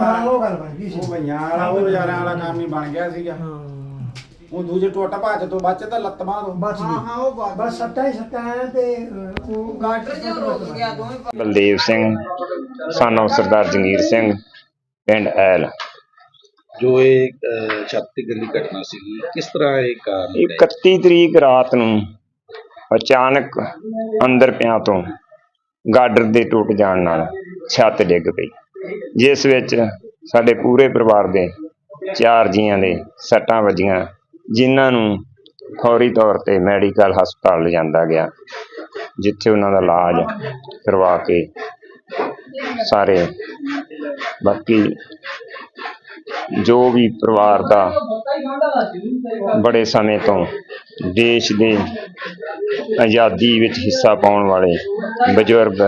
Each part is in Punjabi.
ਹਾਂ ਉਹ ਗੱਲ ਬਣ ਗਈ ਸੀ। ਉਹ ਭਈਆਂ ਵਾਲਾ ਉਹ ਵਿਚਾਰਿਆਂ ਵਾਲਾ ਕੰਮ ਹੀ ਬਣ ਗਿਆ ਸੀਗਾ। ਹਾਂ। ਉਹ ਦੂਜੇ ਟੁੱਟ ਭੱਜ ਤੋਂ ਬਚ ਤਾਂ ਲੱਤ ਬਾਹ ਤੋਂ। ਬਸ ਹਾਂ ਹਾਂ ਉਹ ਬਾਤ ਬਸ ਸੱਟਾਂ ਹੀ ਸੱਟਾਂ ਆ ਤੇ ਅਹ, ਉਹ ਗਾਟਰ ਜਿਹਾ ਰੁਕ ਗਿਆ ਦੋਵੇਂ ਪਾਸੇ। ਬਲਦੇਵ ਸਿੰਘ ਸਾਨੂੰ ਸਰਦਾਰ ਜੰਗੀਰ ਸਿੰਘ ਪਿੰਡ ਐਲ। ਜੋ ਇਹ ਅਹ, ਛੱਤ ਤੇ ਗਿਰਦੀ ਘਟਨਾ ਸੀਗੀ ਕਿਸ ਤਰ੍ਹਾਂ ਇਹ ਕਾਰਨ ਬਣਿਆ? 31 ਤਰੀਕ ਰਾਤ ਨੂੰ ਅਚਾਨਕ ਅੰਦਰ ਪਿਆਂ ਤੋਂ ਗਾਡਰ ਦੇ ਟੁੱਟ ਜਾਣ ਨਾਲ ਛੱਤ ਡਿੱਗ ਪਈ। ਜਿਸ ਵਿੱਚ ਸਾਡੇ ਪੂਰੇ ਪਰਿਵਾਰ ਦੇ ਚਾਰ ਜੀਆਂ ਦੇ ਸੱਟਾਂ ਵੱਜੀਆਂ, ਜਿਨ੍ਹਾਂ ਨੂੰ ਫੌਰੀ ਤੌਰ ਤੇ ਮੈਡੀਕਲ ਹਸਪਤਾਲ ਲਿਜਾਂਦਾ ਗਿਆ, ਜਿੱਥੇ ਉਹਨਾਂ ਦਾ ਇਲਾਜ ਕਰਵਾ ਕੇ ਸਾਰੇ ਬਾਕੀ ਜੋ ਵੀ ਪਰਿਵਾਰ ਦਾ ਬੜੇ ਸਮੇਂ ਤੋਂ ਦੇਸ਼ ਦੇ ਆਜ਼ਾਦੀ ਵਿੱਚ ਹਿੱਸਾ ਪਾਉਣ ਵਾਲੇ ਬਜ਼ੁਰਗ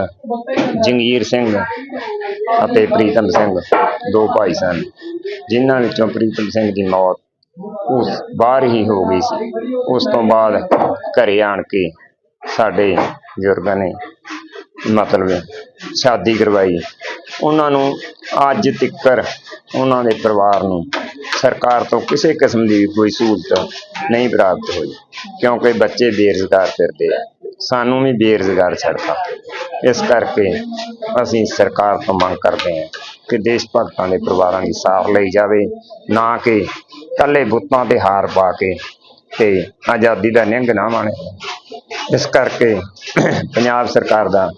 ਜੰਗੀਰ ਸਿੰਘ ਅਤੇ ਪ੍ਰੀਤਮ ਸਿੰਘ, ਦੋ ਭਾਈ ਸਨ, ਜਿਨ੍ਹਾਂ ਵਿੱਚੋਂ ਪ੍ਰੀਤਮ ਸਿੰਘ ਦੀ ਮੌਤ ਉਸ ਬਾਹਰ ਹੀ ਹੋ ਗਈ ਸੀ। ਉਸ ਤੋਂ ਬਾਅਦ ਘਰੇ ਆਣ ਕੇ ਸਾਡੇ ਬਜ਼ੁਰਗਾਂ ਨੇ ਮਤਲਬ ਸ਼ਾਦੀ ਕਰਵਾਈ। ਉਹਨਾਂ ਨੂੰ ਅੱਜ ਤੱਕਰ ਉਹਨਾਂ ਦੇ ਪਰਿਵਾਰ ਨੂੰ ਸਰਕਾਰ ਤੋਂ ਕਿਸੇ ਕਿਸਮ ਦੀ ਕੋਈ ਸਹੂਲਤ ਨਹੀਂ ਪ੍ਰਾਪਤ ਹੋਈ, ਕਿਉਂਕਿ ਬੱਚੇ ਬੇਰੁਜ਼ਗਾਰ ਫਿਰਦੇ ਆ। ਸਾਨੂੰ ਵੀ ਬੇਰੁਜ਼ਗਾਰ ਛੱਡਤਾ। ਇਸ ਕਰਕੇ ਅਸੀਂ ਸਰਕਾਰ ਤੋਂ ਮੰਗ ਕਰਦੇ ਹਾਂ ਕਿ ਦੇਸ਼ ਭਗਤਾਂ ਦੇ ਪਰਿਵਾਰਾਂ ਦੀ ਸਾਰ ਲਈ ਜਾਵੇ, ਨਾ ਕਿ ਇਕੱਲੇ ਬੁੱਤਾਂ ਤੇ ਹਾਰ ਪਾ ਕੇ ਤੇ ਆਜ਼ਾਦੀ ਦਾ ਨਿਹੰਗ ਨਾ ਮਾਣੇ। ਇਸ ਕਰਕੇ ਪੰਜਾਬ ਸਰਕਾਰ ਦਾ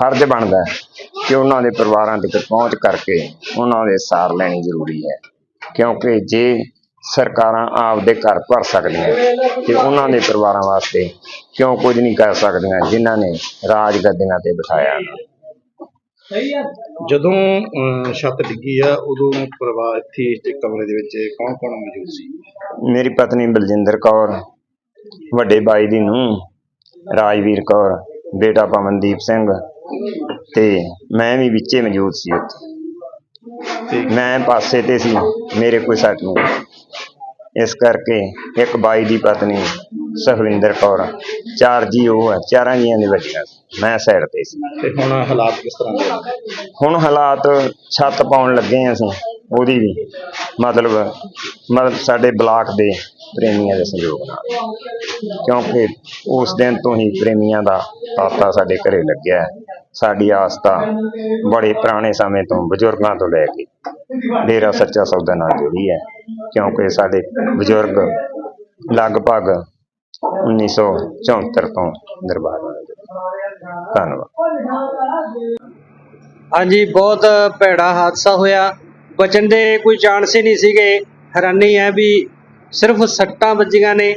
ਫਰਜ਼ ਬਣਦਾ ਕਿ ਉਹਨਾਂ ਦੇ ਪਰਿਵਾਰਾਂ ਤੱਕ ਪਹੁੰਚ ਕਰਕੇ ਉਹਨਾਂ ਦੇ ਸਾਰ ਲੈਣੀ ਜ਼ਰੂਰੀ ਹੈ। ਕਿਉਂਕਿ ਜੇ ਸਰਕਾਰਾਂ ਆਪਦੇ ਘਰ ਭਰ ਸਕਦੀਆਂ ਤੇ ਉਹਨਾਂ ਦੇ ਪਰਿਵਾਰਾਂ ਵਾਸਤੇ ਕਿਉਂ ਕੁਝ ਨਹੀਂ ਕਰ ਸਕਦੀਆਂ ਜਿਨ੍ਹਾਂ ਨੇ ਰਾਜ ਗੱਦੀਆਂ ਤੇ ਬਿਠਾਇਆ। ਜਦੋਂ ਅਹ, ਛੱਤ ਡਿੱਗੀ ਆ ਉਦੋਂ ਪਰਿਵਾਰ ਇੱਥੇ ਇਸ ਕਮਰੇ ਦੇ ਵਿੱਚ ਕੌਣ ਕੌਣ ਮੌਜੂਦ ਸੀ? ਮੇਰੀ ਪਤਨੀ ਬਲਜਿੰਦਰ ਕੌਰ ਵੱਡੇ ਬਾਈ ਦੀ ਨੂੰਹ ਰਾਜਵੀਰ ਕੌਰ ਬੇਟਾ ਪਵਨਦੀਪ ਸਿੰਘ ਤੇ ਮੈਂ ਵੀ ਵਿੱਚੇ ਮੌਜੂਦ ਸੀ ਉੱਥੇ। ਤੇ ਮੈਂ ਪਾਸੇ ਤੇ ਸੀ ਮੇਰੇ ਕੋਈ ਸੱਟ ਨਹੀਂ। ਇਸ ਕਰਕੇ ਇੱਕ ਬਾਈ ਦੀ ਪਤਨੀ ਸੁਖਵਿੰਦਰ ਕੌਰ ਚਾਰ ਜੀ ਉਹ ਹੈ ਚਾਰਾਂ ਜੀਆਂ ਦੇ ਬੱਚੀਆਂ ਸੀ ਮੈਂ ਸਾਈਡ ਤੇ ਸੀ। ਤੇ ਹੁਣ ਹਾਲਾਤ ਕਿਸ ਤਰ੍ਹਾਂ ਦੇ ਨੇ ਹੁਣ ਹਾਲਾਤ ਛੱਤ ਪਾਉਣ ਲੱਗੇ ਹਾਂ ਅਸੀਂ ਉਹਦੀ ਵੀ। ਮਤਲਬ ਮਤਲਬ ਸਾਡੇ ਬਲਾਕ ਦੇ ਪ੍ਰੇਮੀਆਂ ਦੇ ਸਹਿਯੋਗ ਨਾਲ। ਕਿਉਂਕਿ ਉਸ ਦਿਨ ਤੋਂ ਹੀ ਪ੍ਰੇਮੀਆਂ ਦਾ ਤਾਤਾ ਸਾਡੇ ਘਰੇ ਲੱਗਿਆ। ਹੈ। ਸਾਡੀ ਆਸਥਾ ਬੜੇ ਪੁਰਾਣੇ ਸਮੇਂ ਤੋਂ ਬਜ਼ੁਰਗਾਂ ਤੋਂ ਲੈ ਕੇ ਡੇਰਾ ਸੱਚਾ ਸੌਦਾ ਨਾਲ ਜੁੜੀ ਹੈ। ਕਿਉਂਕਿ ਸਾਡੇ ਬਜ਼ੁਰਗ ਲਗਭਗ 1974 ਤੋਂ ਦਰਬਾਰ ਨਾਲ ਜੁੜੇ। ਧੰਨਵਾਦ। ਹਾਂਜੀ, ਬਹੁਤ ਭੈੜਾ ਹਾਦਸਾ ਹੋਇਆ। ਬਚਣ ਦੇ ਕੋਈ ਚਾਂਸ ਹੀ ਨਹੀਂ ਸੀਗੇ। ਹੈਰਾਨੀ ਹੈ ਵੀ ਸਿਰਫ ਸੱਟਾਂ ਵੱਜੀਆਂ ਨੇ।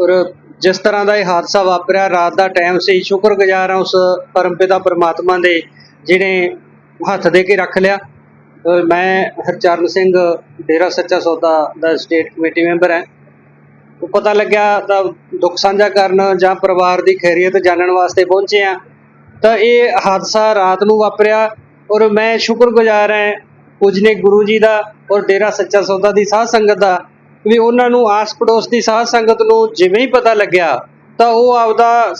ਔਰ ਜਿਸ ਤਰ੍ਹਾਂ ਦਾ ਇਹ ਹਾਦਸਾ ਵਾਪਰਿਆ, ਰਾਤ ਦਾ ਟਾਈਮ ਸੀ। ਸ਼ੁਕਰਗੁਜ਼ਾਰ ਹਾਂ ਉਸ ਪਰਮਪਿਤਾ ਪਰਮਾਤਮਾ ਦੇ, ਜਿਹਨੇ ਹੱਥ ਦੇ ਕੇ ਰੱਖ ਲਿਆ। ਮੈਂ ਹਰਚਰਨ ਸਿੰਘ, ਡੇਰਾ ਸੱਚਾ ਸੌਦਾ ਦਾ ਸਟੇਟ ਕਮੇਟੀ ਮੈਂਬਰ ਹਾਂ। ਪਤਾ ਲੱਗਿਆ ਤਾਂ ਦੁੱਖ ਸਾਂਝਾ ਕਰਨ ਜਾਂ ਪਰਿਵਾਰ ਦੀ ਖੈਰੀਅਤ ਜਾਣਨ ਵਾਸਤੇ ਪਹੁੰਚੇ ਆ ਤਾਂ ਇਹ ਹਾਦਸਾ ਰਾਤ ਨੂੰ ਵਾਪਰਿਆ ਔਰ ਮੈਂ ਸ਼ੁਕਰਗੁਜ਼ਾਰ ਹਾਂ ਪੂਜਨੀਕ ਗੁਰੂ ਜੀ ਦਾ ਔਰ ਡੇਰਾ ਸੱਚਾ ਸੌਦਾ ਦੀ ਸਾਧ ਸੰਗਤ ਦਾ ਵੀ ਉਹਨਾਂ ਨੂੰ ਆਸ ਪੜੋਸ ਦੀ ਸਾਧ ਸੰਗਤ ਨੂੰ ਜਿਵੇਂ ਹੀ ਪਤਾ ਲੱਗਿਆ ਤਾਂ ਉਹ ਆਪਦਾ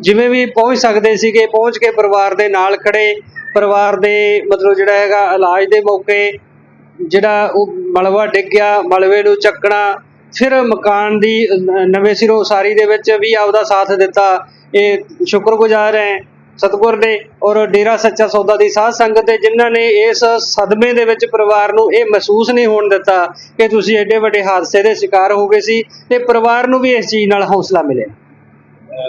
ਜਿਵੇਂ ਵੀ ਪਹੁੰਚ ਸਕਦੇ ਸੀਗੇ, ਪਹੁੰਚ ਕੇ ਪਰਿਵਾਰ ਦੇ ਨਾਲ ਖੜੇ ਪਰਿਵਾਰ ਦੇ ਮਤਲਬ ਜਿਹੜਾ ਹੈਗਾ ਇਲਾਜ ਦੇ ਮੌਕੇ ਜਿਹੜਾ ਉਹ ਮਲਵਾ ਡਿੱਗ ਗਿਆ, ਮਲਬੇ ਨੂੰ ਚੱਕਣਾ, ਫਿਰ ਮਕਾਨ ਦੀ ਨਵੇਂ ਸਿਰੋਂ ਉਸਾਰੀ ਦੇ ਵਿੱਚ ਵੀ ਆਪਦਾ ਸਾਥ ਦਿੱਤਾ। ਇਹ ਸ਼ੁਕਰਗੁਜ਼ਾਰ ਹੈ ਸਤਿਗੁਰ ਦੇ ਔਰ ਡੇਰਾ ਸੱਚਾ ਸੌਦਾ ਦੀ ਸਾਧ ਸੰਗਤ ਦੇ ਜਿਨ੍ਹਾਂ ਨੇ ਇਸ ਸਦਮੇ ਦੇ ਵਿੱਚ ਪਰਿਵਾਰ ਨੂੰ ਇਹ ਮਹਿਸੂਸ ਨਹੀਂ ਹੋਣ ਦਿੱਤਾ ਕਿ ਤੁਸੀਂ ਐਡੇ ਵੱਡੇ ਹਾਦਸੇ ਦੇ ਸ਼ਿਕਾਰ ਹੋ ਗਏ ਸੀ ਤੇ ਪਰਿਵਾਰ ਨੂੰ ਵੀ ਇਸ ਚੀਜ਼ ਨਾਲ ਹੌਸਲਾ ਮਿਲਿਆ।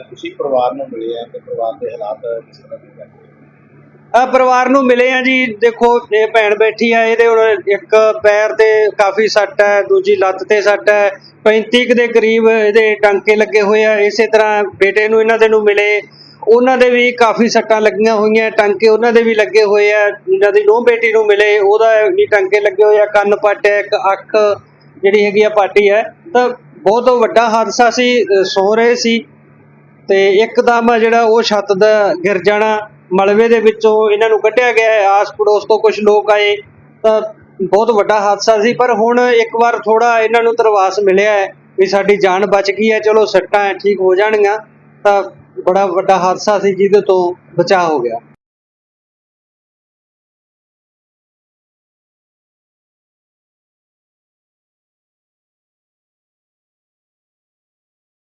ਤੁਸੀਂ ਪਰਿਵਾਰ ਨੂੰ ਮਿਲੇ ਆ ਤੇ ਪਰਿਵਾਰ ਦੇ ਹਾਲਾਤ ਕਿਸ ਤਰ੍ਹਾਂ ਦੇ ਆ ਪਰਿਵਾਰ ਨੂੰ ਮਿਲੇ ਆ ਜੀ। ਦੇਖੋ ਇਹ ਭੈਣ ਬੈਠੀ ਆ ਇਹਦੇ ਹੁਣ ਇੱਕ ਪੈਰ ਤੇ ਕਾਫੀ ਸੱਟ ਹੈ ਦੂਜੀ ਲੱਤ ਤੇ ਸੱਟ ਹੈ। 35 ਕੁ ਦੇ ਕਰੀਬ ਇਹਦੇ ਟਾਂਕੇ ਲੱਗੇ ਹੋਏ ਆ। ਇਸੇ ਤਰ੍ਹਾਂ ਬੇਟੇ ਨੂੰ ਇਹਨਾਂ ਦੇ ਨੂੰ ਮਿਲੇ। ਉਹਨਾਂ ਦੇ ਵੀ ਕਾਫੀ ਸੱਟਾਂ ਲੱਗੀਆਂ ਹੋਈਆਂ ਟਾਂਕੇ ਉਹਨਾਂ ਦੇ ਵੀ ਲੱਗੇ ਹੋਏ ਆ। ਜਿਹਨਾਂ ਦੀ ਨੋ ਬੇਟੀ ਨੂੰ ਮਿਲੇ ਉਹਦਾ ਵੀ ਟਾਂਕੇ ਲੱਗੇ ਹੋਏ ਆ। ਕੰਨ ਪੱਟ ਹੈ ਇੱਕ ਅੱਖ ਜਿਹੜੀ ਹੈਗੀ ਆ ਪਾਟੀ ਹੈ। ਤਾਂ ਬਹੁਤ ਵੱਡਾ ਹਾਦਸਾ ਸੀ ਅ, ਸੌ ਰਹੇ ਸੀ। ਤੇ ਇੱਕਦਮ ਆ ਜਿਹੜਾ ਉਹ ਛੱਤ ਦਾ ਗਿਰ ਜਾਣਾ। ਮਲਬੇ ਦੇ ਵਿੱਚੋਂ ਇਹਨਾਂ ਨੂੰ ਕੱਢਿਆ ਗਿਆ ਹੈ। ਆਸ ਪੜੋਸ ਤੋਂ ਕੁਝ ਲੋਕ ਆਏ, ਤਾਂ ਬਹੁਤ ਵੱਡਾ ਹਾਦਸਾ ਸੀ। ਪਰ ਹੁਣ ਇੱਕ ਵਾਰ ਥੋੜਾ ਇਹਨਾਂ ਨੂੰ ਤਰਵਾਸ ਮਿਲਿਆ ਹੈ ਵੀ ਸਾਡੀ ਜਾਨ ਬਚ ਗਈ ਹੈ। ਚਲੋ ਸੱਟਾਂ ਠੀਕ ਹੋ ਜਾਣਗੀਆਂ, ਤਾਂ ਬੜਾ ਵੱਡਾ ਹਾਦਸਾ ਸੀ, ਜਿਹਦੇ ਤੋਂ ਬਚਾਅ ਹੋ ਗਿਆ।